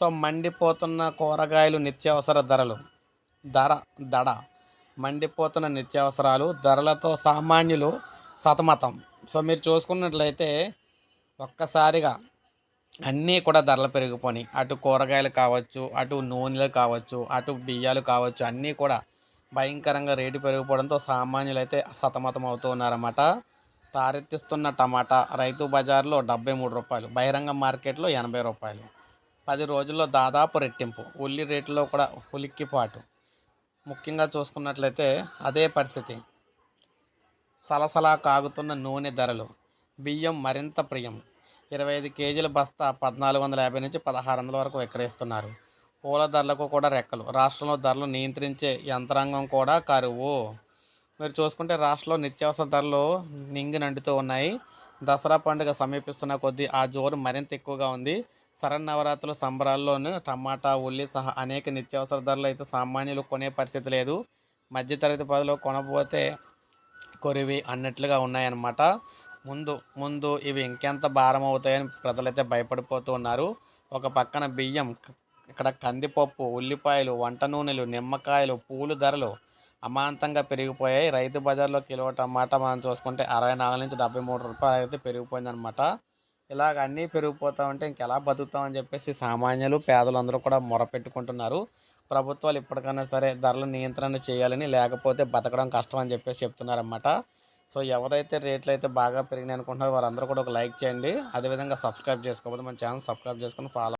So మండిపోతున్న కూరగాయలు నిత్యావసర ధరలు. ధర దడ. మండిపోతున్న నిత్యావసరాలు ధరలతో సామాన్యులు సతమతం. సో మీరు చూసుకున్నట్లయితే ఒక్కసారిగా అన్నీ కూడా ధరలు పెరిగిపోయినాయి. అటు కూరగాయలు కావచ్చు అటు నూనెలు కావచ్చు అటు బియ్యాలు కావచ్చు అన్నీ కూడా భయంకరంగా రేటు పెరిగిపోవడంతో సామాన్యులు అయితే సతమతం అవుతూ ఉన్నారన్నమాట. తారెత్తిస్తున్న టమాటా రైతు బజార్లో డెబ్బై మూడు రూపాయలు బహిరంగ మార్కెట్లో ఎనభై రూపాయలు. పది రోజుల్లో దాదాపు రెట్టింపు. ఉల్లి రేట్లో కూడా ఉలిక్కిపాటు ముఖ్యంగా చూసుకున్నట్లయితే అదే పరిస్థితి. సలసలా కాగుతున్న నూనె ధరలు. బియ్యం మరింత ప్రియం. ఇరవై ఐదు కేజీల బస్తా పద్నాలుగు వందల యాభై నుంచి పదహారు వందల వరకు విక్రయిస్తున్నారు. పూల ధరలకు కూడా రెక్కలు. రాష్ట్రంలో ధరలు నియంత్రించే యంత్రాంగం కూడా కరువు. మీరు చూసుకుంటే రాష్ట్రంలో నిత్యావసర ధరలు నింగి నండుతూ ఉన్నాయి. దసరా పండుగ సమీపిస్తున్న కొద్దీ ఆ జోరు మరింత ఎక్కువగా ఉంది. శరన్నవరాత్రుల సంబరాల్లోనూ టమాటా ఉల్లి సహా అనేక నిత్యావసర ధరలు అయితే సామాన్యులు కొనే పరిస్థితి లేదు. మధ్యతరగతి పదలో కొనబోతే కొరివి అన్నట్లుగా ఉన్నాయన్నమాట. ముందు ముందు ఇవి ఇంకెంత భారం అవుతాయని ప్రజలైతే భయపడిపోతూ ఉన్నారు. ఒక పక్కన బియ్యం ఇక్కడ కందిపప్పు ఉల్లిపాయలు వంట నూనెలు నిమ్మకాయలు పూలు ధరలు అమాంతంగా పెరిగిపోయాయి. రైతు బజార్లో కిలో టమాటా మనం చూసుకుంటే అరవై నాలుగు నుంచి డెబ్బై మూడు రూపాయలు అయితే పెరిగిపోయిందనమాట ఇలాగ అన్నీ పెరిగిపోతా ఉంటే ఇంకెలా బతుకుతామని చెప్పేసి సామాన్యులు పేదలు అందరూ కూడా మొరపెట్టుకుంటున్నారు ప్రభుత్వాలు ఇప్పటికైనా సరే ధరల నియంత్రణ చేయాలని లేకపోతే బతకడం కష్టం అని చెప్పేసి చెప్తున్నారన్నమాట. సో ఎవరైతే రేట్లు అయితే బాగా పెరిగినాయి అనుకుంటున్నారో వారందరూ కూడా ఒక లైక్ చేయండి. అదేవిధంగా సబ్స్క్రైబ్ చేసుకోకపోతే మన ఛానల్ సబ్స్క్రైబ్ చేసుకుని ఫాలో